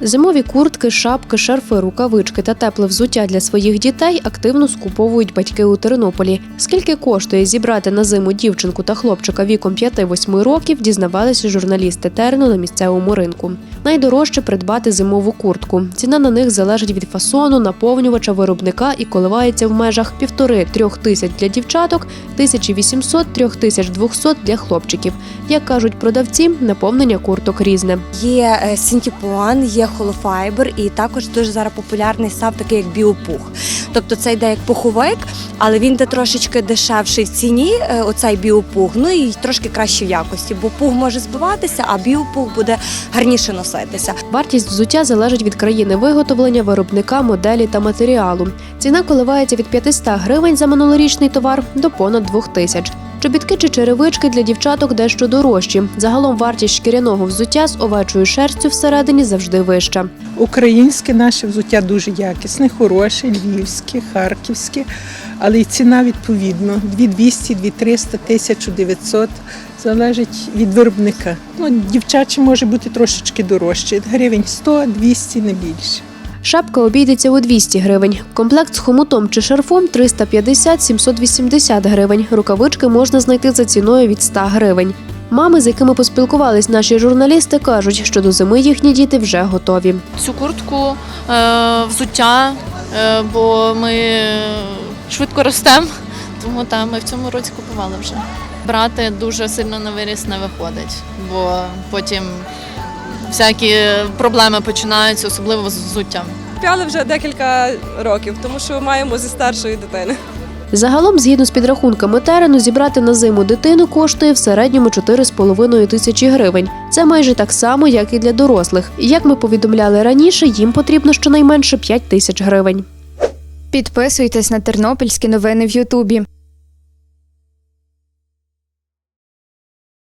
Зимові куртки, шапки, шарфи, рукавички та тепле взуття для своїх дітей активно скуповують батьки у Тернополі. Скільки коштує зібрати на зиму дівчинку та хлопчика віком 5-8 років, дізнавалися журналісти Терну на місцевому ринку. Найдорожче придбати зимову куртку. Ціна на них залежить від фасону, наповнювача виробника і коливається в межах півтори-трьох тисяч для дівчаток, 1800-3200 для хлопчиків. Як кажуть продавці, наповнення курток різне. Є е, синтепон, є холофайбер, і також дуже зараз популярний став такий як біопух. Тобто це йде як пуховик, але він йде трошечки дешевший в ціні, е, оцей біопух, ну і трошки краще в якості, бо пух може збиватися, а біопух буде гарніше носитися. Вартість взуття залежить від країни виготовлення, виробника, моделі та матеріалу. Ціна коливається від 500 гривень за минулорічний товар до понад 2000. Чобітки чи черевички для дівчаток дещо дорожчі. Загалом вартість шкіряного взуття з овечою шерстю всередині завжди вища. Українське наше взуття дуже якісне, хороше, львівське, харківське, але і ціна відповідно 2200, 2300, 1900, залежить від виробника. Ну, дівчаче може бути трошечки дорожче, гривень 100, 200, не більше. Шапка обійдеться у 200 гривень. Комплект з хомутом чи шарфом 350-780 гривень. Рукавички можна знайти за ціною від 100 гривень. Мами, з якими поспілкувались наші журналісти, кажуть, що до зими їхні діти вже готові. цю куртку, е, взуття, е, бо ми швидко ростемо, тому та, ми в цьому році купували вже. Брати дуже сильно на виріс не виходить, бо потім всякі проблеми починаються, особливо з взуттям. Купляли вже декілька років, тому що маємо зі старшої дитини. Загалом, згідно з підрахунками терену, зібрати на зиму дитину коштує в середньому 4,5 тисячі гривень. Це майже так само, як і для дорослих. І як ми повідомляли раніше, їм потрібно щонайменше 5 тисяч гривень. Підписуйтесь на тернопільські новини в Ютубі.